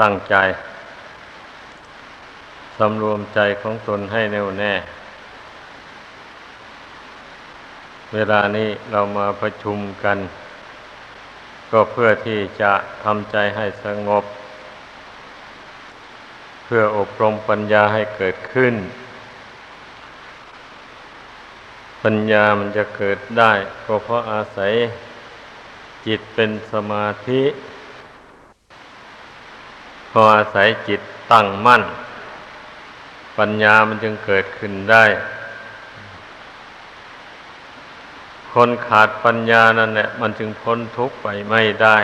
ตั้งใจสำรวมใจของตนให้แน่วแน่ เวลานี้เรามาประชุมกัน ก็เพื่อที่จะทำใจให้สงบ เพื่ออบรมปัญญาให้เกิดขึ้น ปัญญามันจะเกิดได้ ก็เพราะอาศัยจิตเป็นสมาธิ พออาศัยจิตตั้งมั่น ปัญญามันจึงเกิดขึ้นได้ คนขาดปัญญานั่นแหละมันจึงพ้นทุกข์ไปไม่ได้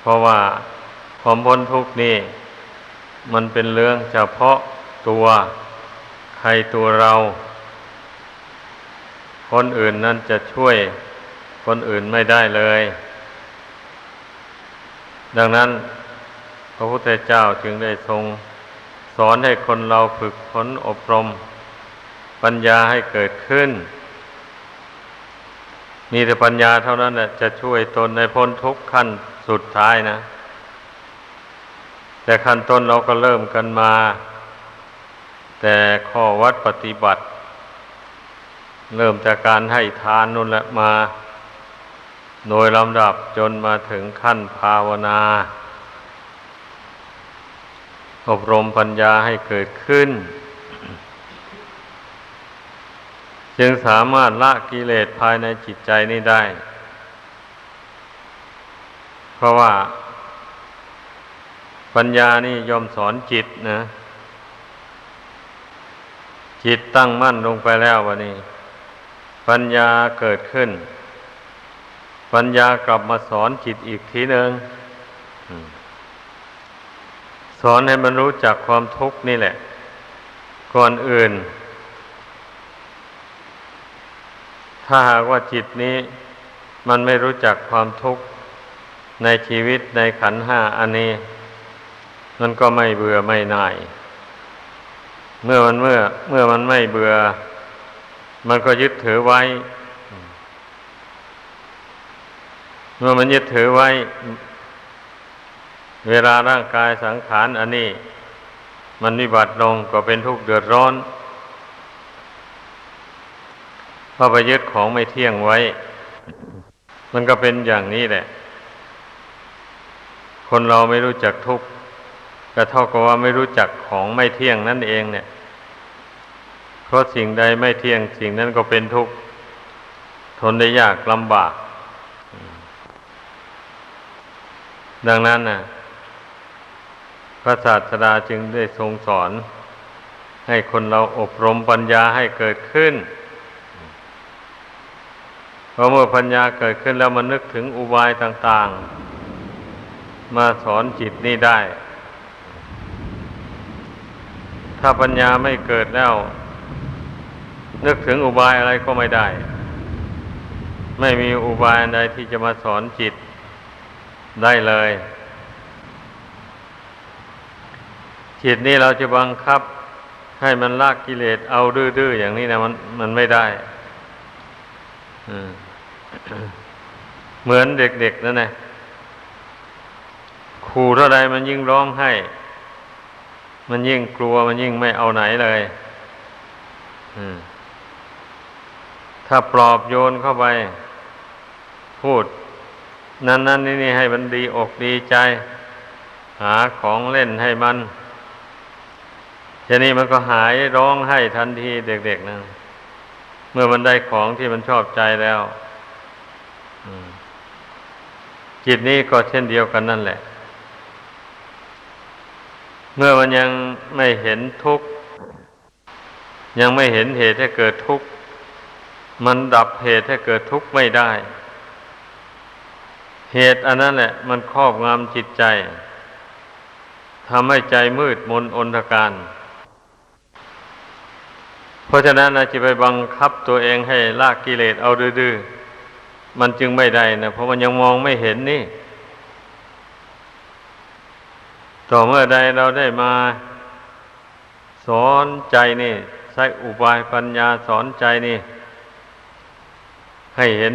เพราะว่าความพ้นทุกข์นี่ มันเป็นเรื่องเฉพาะตัวใครตัวเรา คนอื่นนั่นจะช่วยคนอื่นไม่ได้เลย ดังนั้นพระพุทธเจ้าจึงได้ทรงสอนให้คนเราฝึกฝนอบรม ปัญญาให้เกิดขึ้น มีแต่ปัญญาเท่านั้นแหละจะช่วยตนในพ้นทุกข์ขั้นสุดท้ายนะ แต่ขั้นต้นเราก็เริ่มกันมา แต่ข้อวัดปฏิบัติ เริ่มจากการให้ทานนู่นแหละมา โดยลำดับจนมาถึงขั้นภาวนา อบรมปัญญาให้เกิดขึ้น จึงสามารถละกิเลสภายในจิตใจนี้ได้ เพราะว่าปัญญานี่ยอมสอนจิตนะ จิตตั้งมั่นลงไปแล้ววะนี่ปัญญาเกิดขึ้น ปัญญากลับมาสอนจิตอีกทีหนึ่งสอนให้มันรู้จักความทุกข์นี่แหละ ก่อนอื่น ถ้าหากว่าจิตนี้ มันไม่รู้จักความทุกข์ในชีวิตในขันห้าอันนี้ มันก็ไม่เบื่อไม่น่าย เมื่อมันเมื่อ เมื่อมันไม่เบื่อ มันก็ยึดถือไว้ เมื่อมันยึดถือไว้ เวลาร่างกายสังขารอันนี้ มันวิบัติลงก็เป็นทุกข์เดือดร้อนเพราะไปยึดของไม่เที่ยงไว้ มันก็เป็นอย่างนี้แหละ คนเราไม่รู้จักทุกข์ก็เท่ากับว่าไม่รู้จักของไม่เที่ยงนั่นเองเนี่ย เพราะสิ่งใดไม่เที่ยงสิ่งนั้นก็เป็นทุกข์ทนได้ยากลำบาก ดังนั้นน่ะพระศาสดาจึงได้ทรงสอน ให้คนเราอบรมปัญญาให้เกิดขึ้นพอเมื่อปัญญาเกิดขึ้นแล้วมันนึกถึงอุบายต่าง ๆ มาสอนจิตนี่ได้ ถ้าปัญญาไม่เกิดแล้ว นึกถึงอุบายอะไรก็ไม่ได้ ไม่มีอุบายใดที่จะมาสอนจิต ได้เลย จิตนี้เราจะบังคับให้มันลากกิเลสเอาดื้อๆอย่างนี้นะมันมันไม่ได้เหมือนเด็กๆนั่นแหละขู่เท่าใดมันยิ่งร้องไห้ มันยิ่งกลัวมันยิ่งไม่เอาไหนเลยถ้าปลอบโยนเข้าไป พูด นั้นนั้นนี่นี่ให้มันดีอกดีใจ หาของเล่นให้มันทีนี้มันก็หายร้องให้ทันทีเด็กๆนะเมื่อมันได้ของที่มันชอบใจแล้วจิตนี้ก็เช่นเดียวกันนั่นแหละ เมื่อมันยังไม่เห็นทุกข์ยังไม่เห็นเหตุให้เกิดทุกข์มันดับเหตุให้เกิดทุกข์ไม่ได้ เหตุอันนั้นแหละ มันครอบงำจิตใจทำให้ใจมืดมนอนทการ เพราะฉะนั้นนะจะไปบังคับตัวเองให้ลากกิเลสเอาดื้อๆมันจึงไม่ได้นะเพราะมันยังมองไม่เห็นนี่ ต่อเมื่อใดเราได้มาสอนใจนี่ ใช้อุบายปัญญาสอนใจนี่ ให้เห็น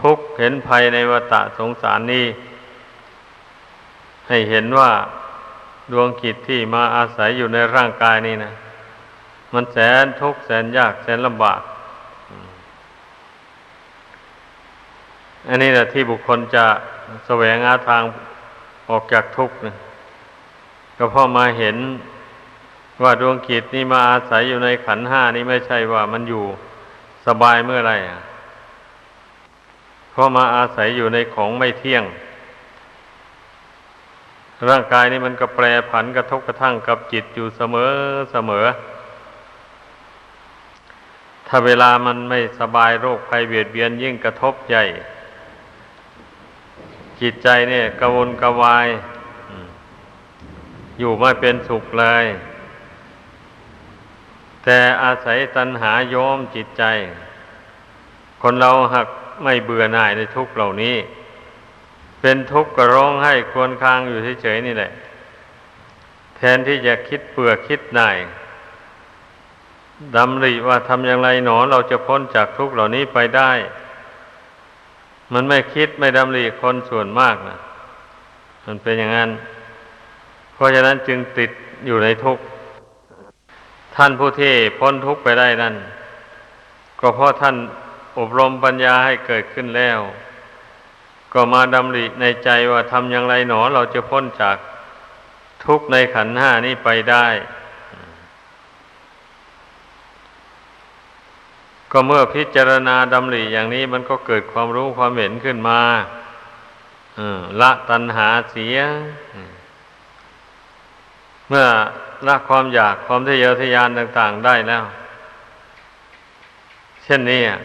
ทุกข์เห็นภัยในวัฏสงสารนี้ ให้เห็นว่าดวงกิจที่มาอาศัยอยู่ในร่างกายนี่นะมันแสนทุกข์แสนยากแสนลำบาก อันนี้แหละที่บุคคลจะแสวงหาทางออกจากทุกข์นะก็เพราะมาเห็นว่าดวงกิจนี่มาอาศัยอยู่ในขันห้านี่ไม่ใช่ว่ามันอยู่สบายเมื่อไรอะ ราะมาอาศัยอยู่ในของไม่เที่ยง ร่างกายนี่มันก็แปรผันกระทบกระทั่งกับจิตอยู่เสมอเสมอ ถ้าเวลามันไม่สบายโรคภัยเบียดเบียนยิ่งกระทบใหญ่ จิตใจเนี่ยกระวนกระวายอืมอยู่ไม่เป็นสุขเลย แต่อาศัยตัณหาโยมจิตใจ คนเราหัก ไม่เบื่อหน่ายในทุกเหล่านี้ เป็นทุกข์ก็ร้องให้ครวรครางอยู่เฉยๆนี่แหละ แทนที่จะคิดเบื่อคิดหน่ายดำริว่าทำอย่างไรหนอเราจะพ้นจากทุกข์เหล่านี้ไปได้ มันไม่คิดไม่ดำริคนส่วนมากนะมันเป็นอย่างนั้น เพราะฉะนั้นจึงติดอยู่ในทุกข์ท่านผู้ที่พ้นทุกข์ไปได้นั่นก็เพราะท่าน อบรมปัญญาให้เกิดขึ้นแล้ว ก็มาดำริในใจว่าทำอย่างไรหนอเราจะพ้นจากทุกข์ในขันห้านี้ไปได้ ก็เมื่อพิจารณาดำริอย่างนี้มันก็เกิดความรู้ความเห็นขึ้นมาละตัณหาเสีย เมื่อละความอยากความทะเยอทะยานต่าง ๆได้แล้ว เช่นนี้อะ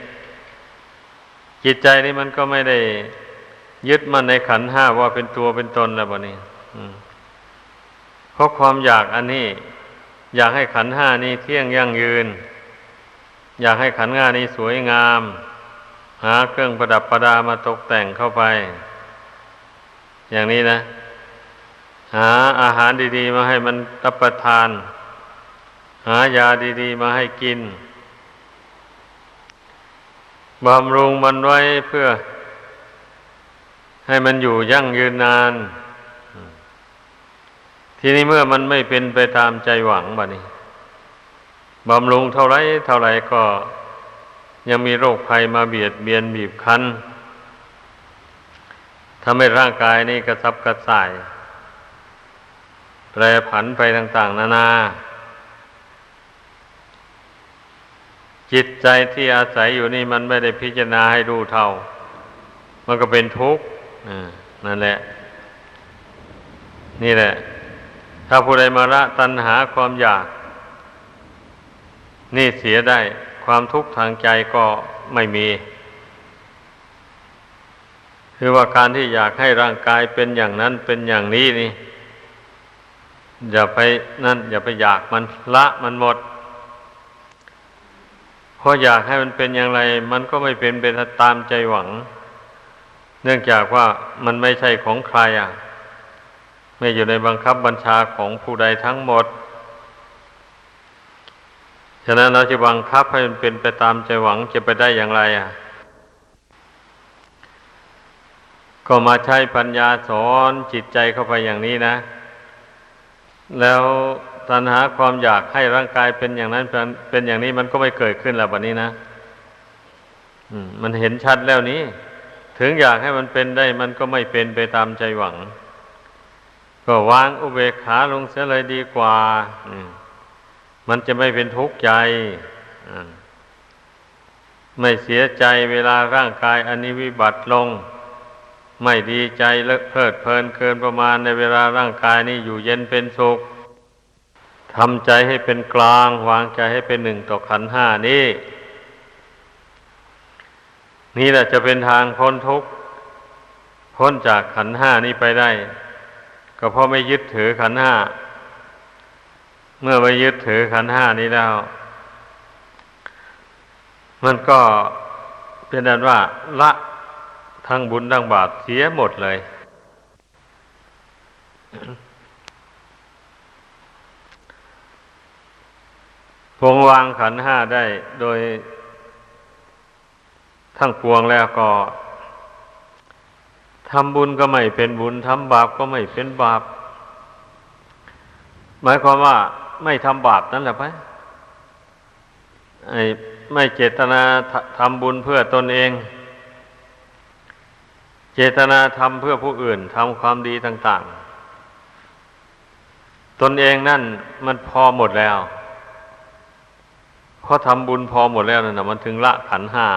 จิตใจนี่มันก็ไม่ได้ยึดมันในขันห้าว่าเป็นตัวเป็นตนแล้วบนี้เพราะความอยากอันนี้ อยากให้ขันห้านี้เที่ยงยั่งยืน อยากให้ขันธ์ห้านี้สวยงาม หาเครื่องประดับประดามาตกแต่งเข้าไป อย่างนี้นะ หาอาหารดี ๆ มาให้มันรับประทาน หายาดี ๆ มาให้กิน บำรุงมันไว้เพื่อ ให้มันอยู่ยั่งยืนนาน ทีนี้เมื่อมันไม่เป็นไปตามใจหวังบะนี้บำรุงเท่าไรเท่าไรก็ยังมีโรคภัยมาเบียดเบียนบีบคั้นทำให้ร่างกายนี่กระซับกระส่าย แปรผันไปต่าง ๆ นานา จิตใจที่อาศัยอยู่นี่มันไม่ได้พิจารณาให้รู้เท่า มันก็เป็นทุกข์นั่นแหละ นี่แหละ ถ้าผู้ใดมาละตัณหาความอยาก นี่เสียได้ความทุกข์ทางใจก็ไม่มี คือว่าการที่อยากให้ร่างกายเป็นอย่างนั้นเป็นอย่างนี้นี่ อย่าไปนั่น อย่าไปอยากมันละมันหมด พราะอยากให้มันเป็นอย่างไร มันก็ไม่เป็นไปตามใจหวัง เนื่องจากว่ามันไม่ใช่ของใครอะ ไม่อยู่ในบังคับบัญชาของผู้ใดทั้งหมด ฉะนั้นเราจะบังคับให้มันเป็นไปตามใจหวังจะไปได้อย่างไรอะ ก็มาใช้ปัญญาสอนจิตใจเข้าไปอย่างนี้นะ แล้ว ตัณหาความอยากให้ร่างกายเป็นอย่างนั้นเป็นอย่างนี้มันก็ไม่เกิดขึ้นแล้วแบบนี้นะมันเห็นชัดแล้วนี้ ถึงอยากให้มันเป็นได้ มันก็ไม่เป็นไปตามใจหวัง ก็วางอุเบกขาลงเสียเลยดีกว่ามมันจะไม่เป็นทุกข์ใจไม่เสียใจเวลาร่างกายอันนี้วิบัติลง ไม่ดีใจเลิกเพลิดเพลินเกินประมาณในเวลาร่างกายนี้อยู่เย็นเป็นสุข ทำใจให้เป็นกลาง วางใจให้เป็นหนึ่งต่อขันห้านี้ นี่แหละจะเป็นทางพ้นทุกข์พ้นจากขันห้านี้ไปได้ ก็เพราะไม่ยึดถือขันห้า เมื่อไม่ยึดถือขันห้านี้แล้ว มันก็เป็นอันว่า ละทั้งบุญทั้งบาปเสียหมดเลย พงวางขันห้าได้โดย ทั้งปวงแล้วก็ททำบุญก็ไม่เป็นบุญทำบาปก็ไม่เป็นบาป หมายความว่าไม่ทำบาปนั่นแหละไปไอ้ไม่เจตนาทำบุญเพื่อตนเอง เจตนาทำเพื่อผู้อื่นทำความดีต่าง ๆ ตนเองนั่นมันพอหมดแล้ว เพราะทำบุญพอหมดแล้วนั่นนะมันถึงละขันห้า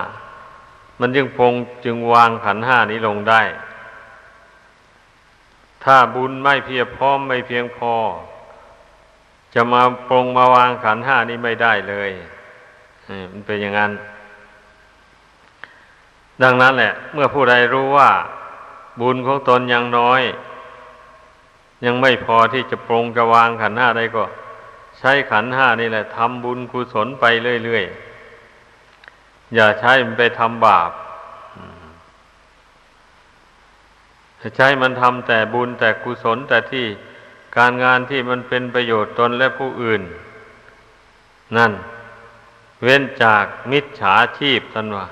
มันจึงพงจึงวางขันห้านี้ลงได้ ถ้าบุญไม่เพียบพร้อมไม่เพียงพอ จะมาปรงมาวางขันห้านี้ไม่ได้เลยมันเป็นอย่างนั้น ดังนั้นแหละ เมื่อผู้ใดรู้ว่า บุญของตนยังน้อย ยังไม่พอที่จะปรงจะวางขันห้าได้ก็ ใช้ขันห้านี่แหละทำบุญกุศลไปเรื่อยๆ อย่าใช้มันไปทำบาปใช้มันทำแต่บุญแต่กุศลแต่ที่การงานที่มันเป็นประโยชน์ตนและผู้อื่น นั่น เว้นจากมิจฉาชีพท่านว่า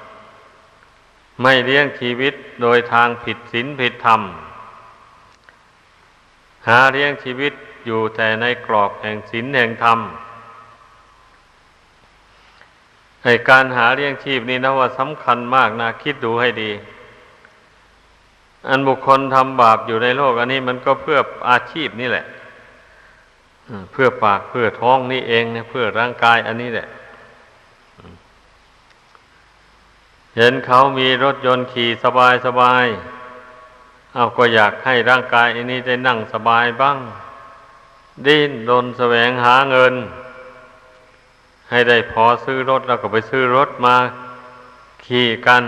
ไม่เลี้ยงชีวิตโดยทางผิดศีลผิดธรรม หาเลี้ยงชีวิต อยู่แต่ในกรอบแห่งศีลแห่งธรรมในการหาเลี้ยงชีพนี้นะว่าสำคัญมากนะ คิดดูให้ดี อันบุคคลทำบาปอยู่ในโลก อันนี้มันก็เพื่ออาชีพนี่แหละเพื่อปากเพื่อท้องนี่เองเนี่ยเพื่อร่างกายอันนี้แหละ เห็นเขามีรถยนต์ขี่สบายสบายเอาก็อยากให้ร่างกายอันนี้ได้นั่งสบายบ้าง ดิ้นรนแสวงหาเงิน ให้ได้พอซื้อรถแล้วก็ไปซื้อรถมาขี่กัน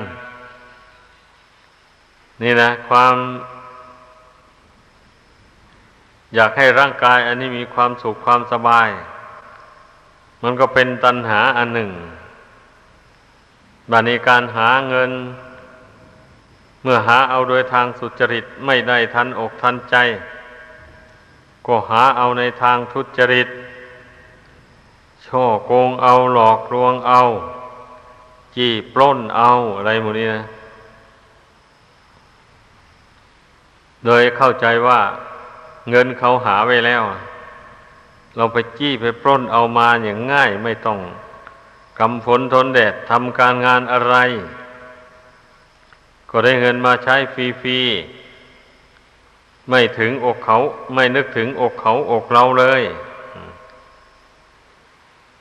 นี่นะ ความ อยากให้ร่างกายอันนี้มีความสุขความสบาย มันก็เป็นตัณหาอันหนึ่งบัดนี้การหาเงิน เมื่อหาเอาโดยทางสุจริตไม่ได้ทันอกทันใจ ก็หาเอาในทางทุจริต ช่อโกงเอาหลอกลวงเอา จี้ปล้นเอาอะไรหมดนี้นะโดยเข้าใจว่าเงินเขาหาไว้แล้ว เราไปจี้ไปปล้นเอามาอย่างง่ายไม่ต้องกำฝนทนแดดทำการงานอะไร ก็ได้เงินมาใช้ฟรีๆ ไม่ถึงอกเขา ไม่นึกถึงอกเขาอกเราเลย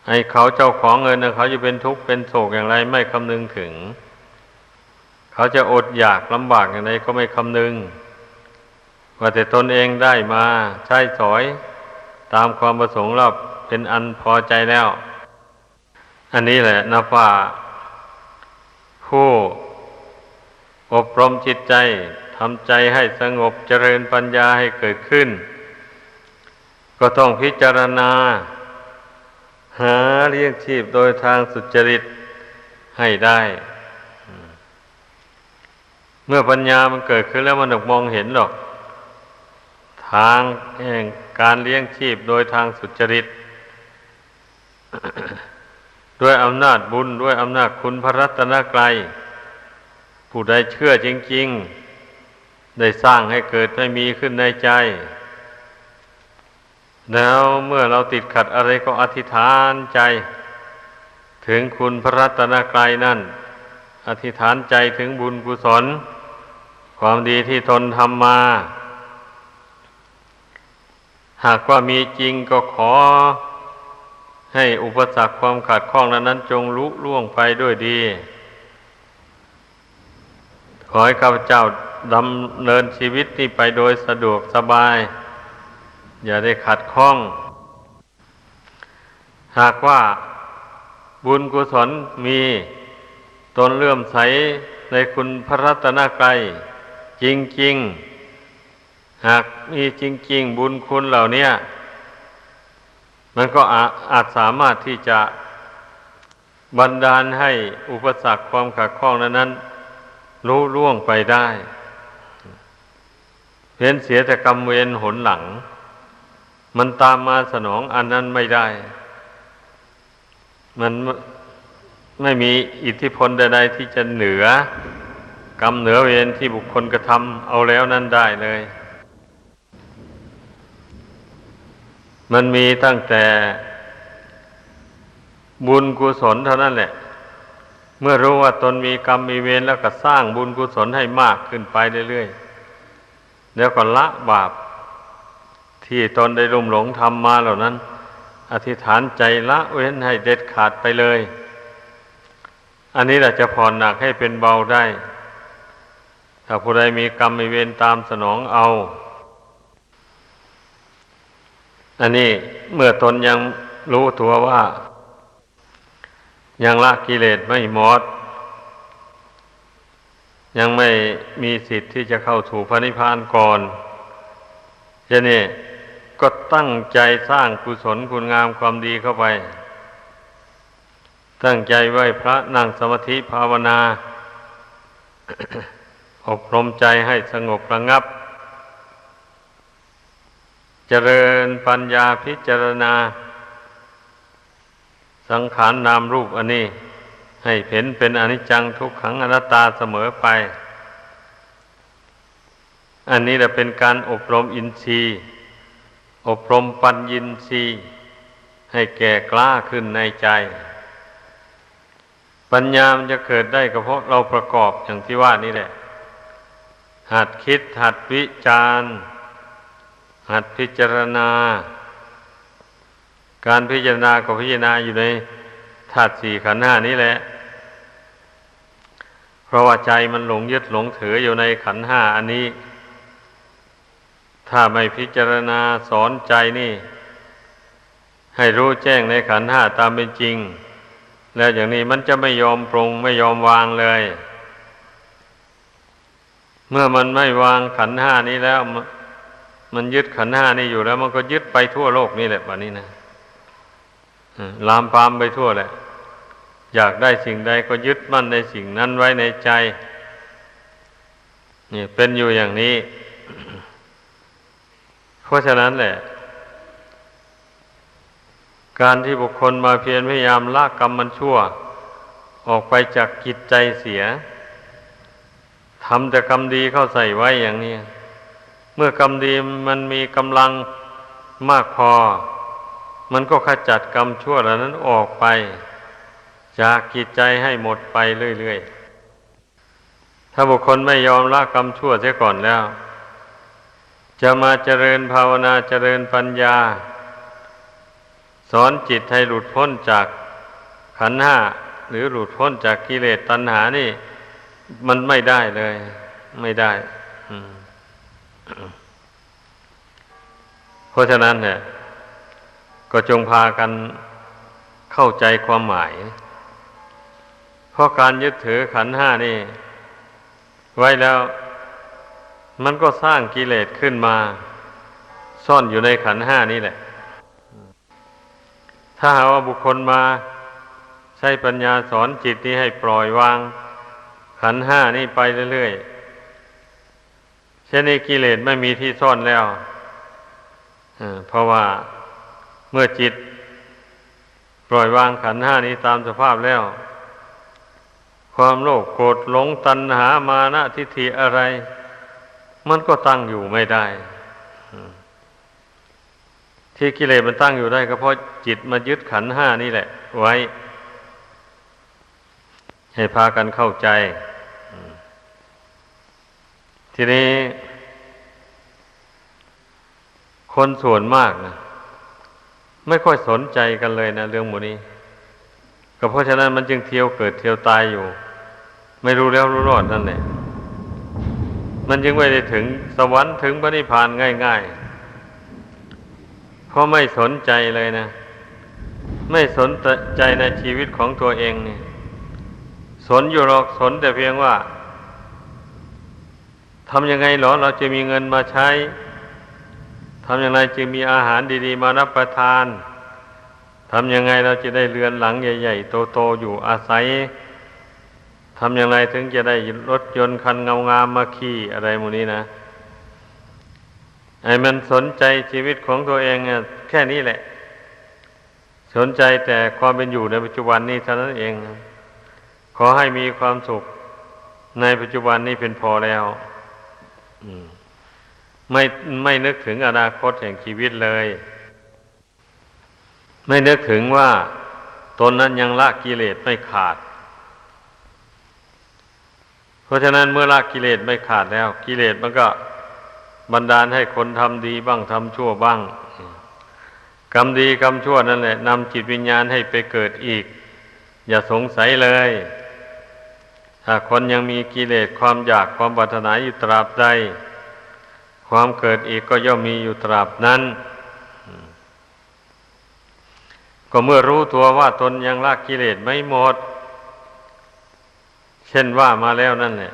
ให้เขาเจ้าของเงินนะเขาจะเป็นทุกข์เป็นโศกอย่างไร ไม่คำนึงถึง เขาจะอดอยากลำบากอย่างไรก็ไม่คำนึง ว่าแต่ตนเองได้มาใช้สอยตามความประสงค์เราเป็นอันพอใจแล้ว อันนี้แหละนับว่าผู้อบรมจิตใจ ทำใจให้สงบเจริญปัญญาให้เกิดขึ้น ก็ต้องพิจารณา หาเลี้ยงชีพโดยทางสุจริตให้ได้ เมื่อปัญญามันเกิดขึ้นแล้วมันมองเห็นหรอก ทางแห่งการเลี้ยงชีพโดยทางสุจริต ด้วยอำนาจบุญด้วยอำนาจคุณพระรัตนกรัยผู้ใดเชื่อจริง ๆ ได้สร้างให้เกิดให้มีขึ้นในใจ แล้วเมื่อเราติดขัดอะไรก็อธิษฐานใจ ถึงคุณพระรัตนกรัยนั่น อธิษฐานใจถึงบุญกุศล ความดีที่ตนทำมา หากว่ามีจริงก็ขอ ให้อุปสรรคความขัดข้องนั้นนั้นจงลุล่วงไปด้วยดี ขอให้ข้าพเจ้า ดำเนินชีวิตนี้ไปโดยสะดวกสบาย อย่าได้ขัดข้อง หากว่าบุญกุศลมีตนเลื่อมใสในคุณพระรัตนกรัยจริง ๆ หากมีจริง ๆ บุญคุณเหล่านี้มันก็อาอาจสามารถที่จะบันดาลให้อุปสรรคความขัดข้องนั้นนั้นรู้ล่วงไปได้ เพียนเสียแต่กรรมเวรหนหลัง มันตามมาสนองอันนั้นไม่ได้ มันไม่มีอิทธิพลใดๆที่จะเหนือกรรมเหนือเวรที่บุคคลกระทำเอาแล้วนั้นได้เลย มันมีตั้งแต่บุญกุศลเท่านั้นแหละ เมื่อรู้ว่าตนมีกรรมมีเวรแล้วก็สร้างบุญกุศลให้มากขึ้นไปเรื่อยๆ แล้วก็ละบาป ที่ตนได้ลุ่มหลงทำมาเหล่านั้น อธิษฐานใจละเว้นให้เด็ดขาดไปเลย อันนี้แหละจะผ่อนหนักให้เป็นเบาได้ ถ้าผู้ใดมีกรรมมีเวรตามสนองเอา อันนี้เมื่อตนยังรู้ตัวว่า ยังละกิเลสไม่หมด ยังไม่มีสิทธิ์ที่จะเข้าถูพระนิพพานก่อนจะนี่ก็ตั้งใจสร้างกุศลคุณงามความดีเข้าไป ตั้งใจไหว้พระนั่งสมาธิภาวนาอบรมใจให้สงบระงับ เจริญปัญญาพิจารณา สังขารนามรูปอันนี้ ให้เห็นเป็นอนิจจังทุกขังอนัตตาเสมอไป อันนี้แหละเป็นการอบรมอินทรีย์ อบรมปัญญินทรีย์ ให้แก่กล้าขึ้นในใจ ปัญญามันจะเกิดได้ก็เพราะเราประกอบอย่างที่ว่านี่แหละ หัดคิดหัดวิจารณ์ หัดพิจารณา การพิจารณาก็พิจารณาอยู่ในธาตุสี่ขันธ์ห้านี้แหละ ราะว่าใจมันหลงยึดหลงถืออยู่ในขันห้าอันนี้ ถ้าไม่พิจารณาสอนใจนี่ ให้รู้แจ้งในขันห้าตามเป็นจริง แล้วอย่างนี้มันจะไม่ยอมปรงไม่ยอมวางเลย เมื่อมันไม่วางขันห้านี้แล้ว มันยึดขันห้านี้อยู่แล้ว มันก็ยึดไปทั่วโลกนี่แหละแบบนี้นะลามปามไปทั่วแหละ อยากได้สิ่งใดก็ยึดมั่นในสิ่งนั้นไว้ในใจนี่เป็นอยู่อย่างนี้ เพราะฉะนั้นแหละ การที่บุคคลมาเพียรพยายามละกรรมมันชั่ว ออกไปจากกิจใจเสียทำแต่กรรมดีเข้าใส่ไว้อย่างนี้ เมื่อกรรมดีมันมีกำลังมากพอ มันก็ขจัดกรรมชั่วเหล่านั้นออกไป จากกิจใจให้หมดไปเรื่อยๆ ถ้าบุคคลไม่ยอมละกรรมชั่วเสียก่อนแล้ว จะมาเจริญภาวนาเจริญปัญญา สอนจิตให้หลุดพ้นจากขันห้าหรือหลุดพ้นจากกิเลสตัณหานี่ มันไม่ได้เลย ไม่ได้เพราะฉะนั้นเนี่ยก็จงพากันเข้าใจความหมาย เพราะการยึดถือขันห้านี่ ไว้แล้ว มันก็สร้างกิเลสขึ้นมา ซ่อนอยู่ในขันห้านี่แหละ ถ้าหาว่าบุคคลมาใช้ปัญญาสอนจิตนี้ให้ปล่อยวาง ขันห้านี่ไปเรื่อยๆเช่นนี้กิเลสไม่มีที่ซ่อนแล้วเพราะว่าเมื่อจิต ปล่อยวางขันห้านี้ตามสภาพแล้ว ความโลภโกรธหลงตัณหามานะทิฏฐิอะไร มันก็ตั้งอยู่ไม่ได้ ที่กิเลสมันตั้งอยู่ได้ ก็เพราะจิตมายึดขันห้านี่แหละ ไว้ ให้พากันเข้าใจ ทีนี้ คนส่วนมากนะไม่ค่อยสนใจกันเลยนะเรื่องหมูนี้ก็เพราะฉะนั้นมันจึงเที่ยวเกิดเที่ยวตายอยู่ ไม่รู้แล้วรู้รอดนั่นแหละมันจึงไม่ได้ถึงสวรรค์ถึงพระนิพพานง่ายๆ เพราะไม่สนใจเลยนะ ไม่สนใจในชีวิตของตัวเองเนี่ย สนอยู่หรอกสนแต่เพียงว่าทำยังไงหรอเราจะมีเงินมาใช้ทำอย่างไรจึงมีอาหารดี ๆ มารับประทาน ทำยังไงเราจะได้เรือนหลังใหญ่ ๆ โต ๆ อยู่อาศัย ทำอย่างไรถึงจะได้รถยนต์คันงามๆมาขี่อะไรมูนี้นะ ไอ้มันสนใจชีวิตของตัวเองเนี่ยแค่นี้แหละ สนใจแต่ความเป็นอยู่ในปัจจุบันนี้เท่านั้นเอง ขอให้มีความสุขในปัจจุบันนี้เป็นพอแล้วไม่ไม่นึกถึงอนาคตแห่งชีวิตเลย ไม่นึกถึงว่าตนนั้นยังละกิเลสไม่ขาด เพราะฉะนั้นเมื่อละกิเลสไม่ขาดแล้ว กิเลสมันก็บันดาลให้คนทำดีบ้างทำชั่วบ้างกรรมดีกรรมชั่วนั่นแหละนำจิตวิญญาณให้ไปเกิดอีก อย่าสงสัยเลยถ้าคนยังมีกิเลสความอยากความปรารถนาอยู่ตราบใด ความเกิดอีกก็ย่อมมีอยู่ตราบนั้น ก็เมื่อรู้ตัวว่าตนยังละกิเลสไม่หมด ช่นว่ามาแล้วนั่นแหละ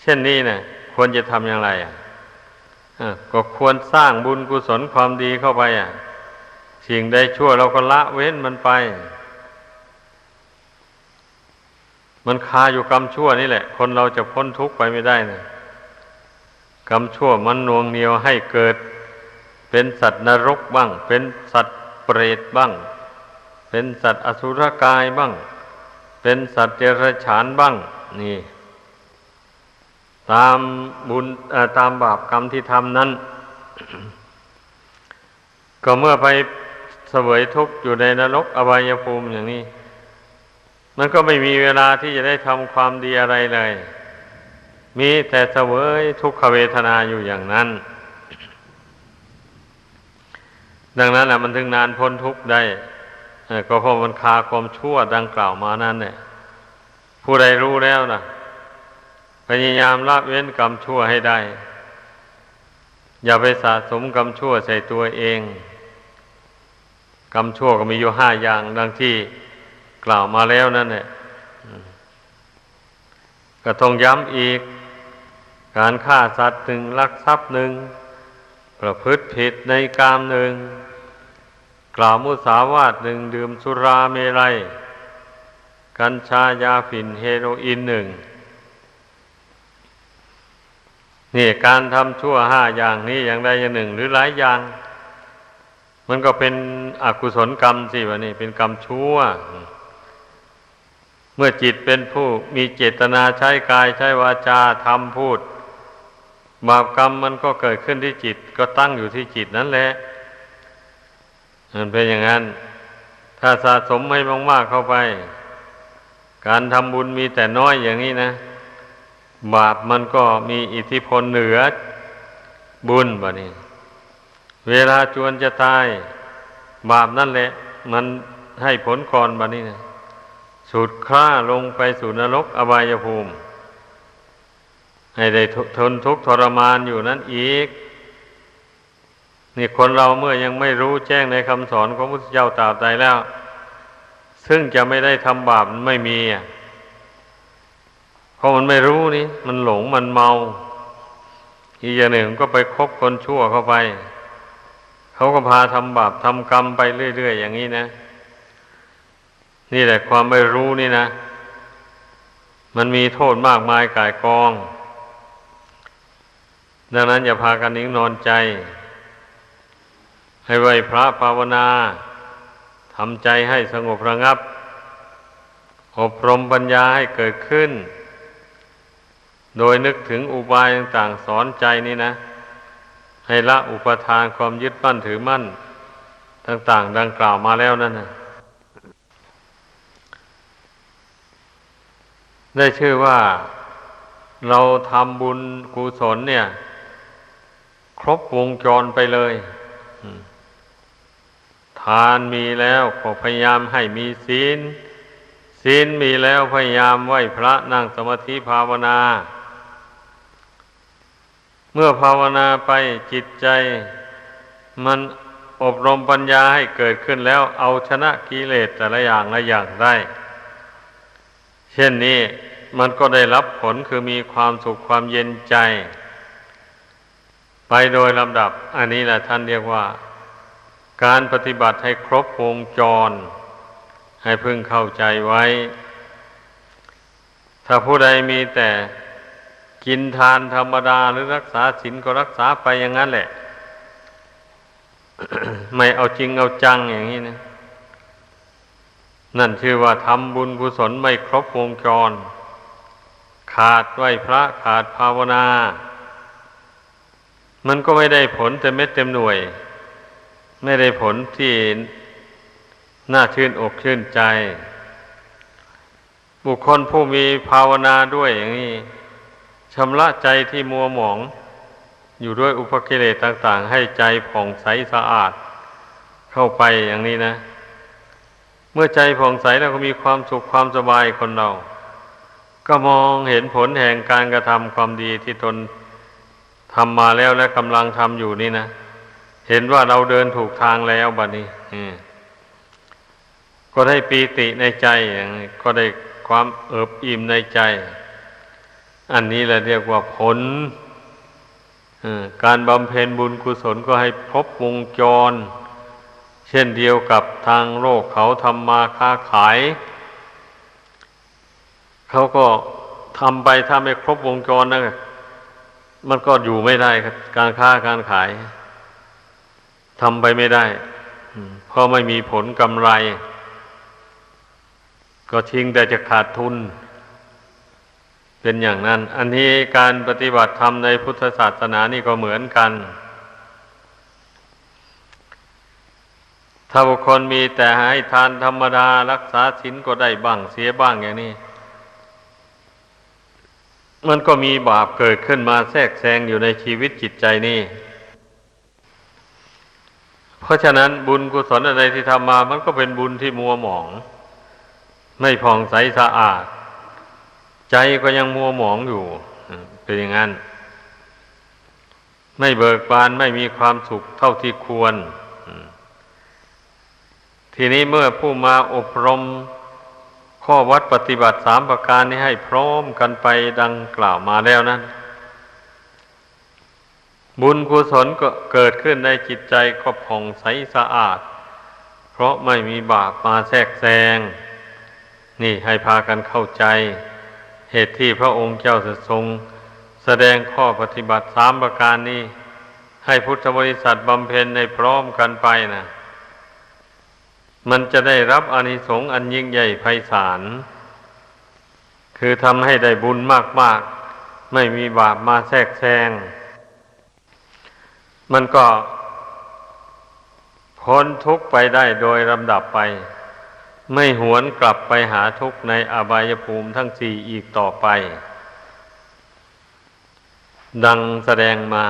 เช่นนี้เนะควรจะทำอย่างไรอะอะก็ควรสร้างบุญกุศลความดีเข้าไปอะสิ่งใดชั่วเราก็ละเว้นมันไป มันคาอยู่กรรมชั่วนี่แหละ คนเราจะพ้นทุกข์ไปไม่ได้นะกรรมชั่วมันนวงเหนียวให้เกิด เป็นสัตว์นรกบ้าง เป็นสัตว์เปรตบ้าง เป็นสัตว์อสุรกายบ้าง เป็นสัตว์เดรัจฉานบ้าง นี่ ตามบุญตามบาปกรรมที่ทำนั้น ก็เมื่อไปเสวยทุกข์อยู่ในนรกอบายภูมิอย่างนี้ มันก็ไม่มีเวลาที่จะได้ทำความดีอะไรเลย มีแต่เสวยทุกขเวทนาอยู่อย่างนั้น ดังนั้นแหละมันถึงนานพ้นทุกข์ได้ ก็เพราะมันคาความชั่วดังกล่าวมานั้นเนี่ยผู้ใดรู้แล้วนะพยายามละเว้นกรรมชั่วให้ได้ อย่าไปสะสมกรรมชั่วใส่ตัวเอง กรรมชั่วก็มีอยู่ห้าอย่างดังที่กล่าวมาแล้วนั่นแหละก็ต้องย้ำอีก การฆ่าสัตว์หนึ่งลักทรัพย์หนึ่งประพฤติผิดในกามหนึ่ง กล่าวมุสาวาทหนึ่งดื่มสุราเมรัย กัญชายาฝิ่นเฮโรอีนหนึ่งนี่การทำชั่วห้าอย่างนี้อย่างใดอย่างหนึ่ง หรือหลายอย่าง มันก็เป็นอกุศลกรรมสิวะนี่เป็นกรรมชั่ว เมื่อจิตเป็นผู้มีเจตนาใช้กายใช้วาจาทำพูด บาปกรรมมันก็เกิดขึ้นที่จิตก็ตั้งอยู่ที่จิตนั่นแหละ มันเป็นอย่างนั้น ถ้าสะสมให้มากๆเข้าไป การทำบุญมีแต่น้อยอย่างนี้นะ บาปมันก็มีอิทธิพลเหนือบุญบะนี่เวลาจวนจะตาย บาปนั่นแหละ มันให้ผลก่อนบะนี่นะสุดคล้าลงไปสู่นรกอบายภูมิ ให้ได้ทนทุกข์ทรมานอยู่นั่นอีก นี่คนเราเมื่อยังไม่รู้แจ้งในคำสอนของพระพุทธเจ้าตราบใดแล้ว ซึ่งจะไม่ได้ทำบาปไม่มีอะเพราะมันไม่รู้นี่ มันหลงมันเมา อีกอย่างหนึ่งก็ไปคบคนชั่วเข้าไป เขาก็พาทำบาปทำกรรมไปเรื่อย ๆ อย่างนี้นะ นี่แหละความไม่รู้นี่นะ มันมีโทษมากมายกายกอง ดังนั้นอย่าพากันนิ่งนอนใจ ให้ไหวพระภาวนาทำใจให้สงบระงับ อบรมปัญญาให้เกิดขึ้น โดยนึกถึงอุบายต่างๆสอนใจนี่นะ ให้ละอุปทานความยึดมั่นถือมั่น ต่าง ๆ ดังกล่าวมาแล้วนั่นนะได้ชื่อว่าเราทำบุญกุศลเนี่ย ครบวงจรไปเลยทานมีแล้วก็พยายามให้มีศีล ศีลมีแล้วพยายามไหวพระนั่งสมาธิภาวนา เมื่อภาวนาไปจิตใจ มันอบรมปัญญาให้เกิดขึ้นแล้วเอาชนะกิเลสแต่ละอย่างละอย่างได้ เช่นนี้มันก็ได้รับผลคือมีความสุขความเย็นใจ ไปโดยลำดับ อันนี้แหละท่านเรียกว่า การปฏิบัติให้ครบวงจร ให้พึงเข้าใจไว้ ถ้าผู้ใดมีแต่กินทานธรรมดาหรือรักษาศีลก็รักษาไปอย่างนั้นแหละ ไม่เอาจริงเอาจังอย่างนี้นะนั่นชื่อว่าทำบุญกุศลไม่ครบวงจร ขาดไหวพระขาดภาวนา มันก็ไม่ได้ผลเต็มเม็ดเต็มหน่วย ไม่ได้ผลที่น่าชื่นอกชื่นใจ บุคคลผู้มีภาวนาด้วยอย่างนี้ชำระใจที่มัวหมอง อยู่ด้วยอุปกิเลสต่างๆ ให้ใจผ่องใสสะอาด เข้าไปอย่างนี้นะ เมื่อใจผ่องใสแล้วก็มีความสุขความสบายคนเรา ก็มองเห็นผลแห่งการกระทำความดีที่ตนทำมาแล้วและกำลังทำอยู่นี่นะ เห็นว่าเราเดินถูกทางแล้วบัดนี้ก็ได้ปีติในใจก็ได้ความเอิบอิ่มในใจ อันนี้แหละเรียกว่าผลการบำเพ็ญบุญกุศลก็ให้ครบวงจร เช่นเดียวกับทางโลกเขาทำมาค้าขาย เขาก็ทำไปถ้าไม่ครบวงจรนะมันก็อยู่ไม่ได้การค้าการขาย ทำไปไม่ได้เพราะไม่มีผลกำไร ก็ทิ้งแต่จะขาดทุน เป็นอย่างนั้น อันนี้การปฏิบัติธรรมในพุทธศาสนานี่ก็เหมือนกัน ถ้าบุคคลมีแต่ให้ทานธรรมดารักษาศีลก็ได้บ้างเสียบ้างอย่างนี้ มันก็มีบาปเกิดขึ้นมาแทรกแซงอยู่ในชีวิตจิตใจนี่ เพราะฉะนั้นบุญกุศลอะไรที่ทำมา มันก็เป็นบุญที่มัวหมอง ไม่ผ่องใสสะอาด ใจก็ยังมัวหมองอยู่ เป็นอย่างนั้น ไม่เบิกบานไม่มีความสุขเท่าที่ควร ทีนี้เมื่อผู้มาอบรมข้อวัดปฏิบัติสามประการนี้ให้พร้อมกันไปดังกล่าวมาแล้วนั้น บุญกุศลก็เกิดขึ้นในจิตใจก็ผ่องใสสะอาด เพราะไม่มีบาปมาแทรกแซง นี่ให้พากันเข้าใจ เหตุที่พระองค์เจ้าจะทรง แสดงข้อปฏิบัติสามประการนี้ ให้พุทธบริษัทบำเพ็ญในพร้อมกันไปนะมันจะได้รับอนิสงส์อันยิ่งใหญ่ไพศาล คือทำให้ได้บุญมากๆ ไม่มีบาปมาแทรกแซง มันก็พ้นทุกข์ไปได้โดยลำดับไป ไม่หวนกลับไปหาทุกข์ในอบายภูมิทั้งสี่อีกต่อไป ดังแสดงมา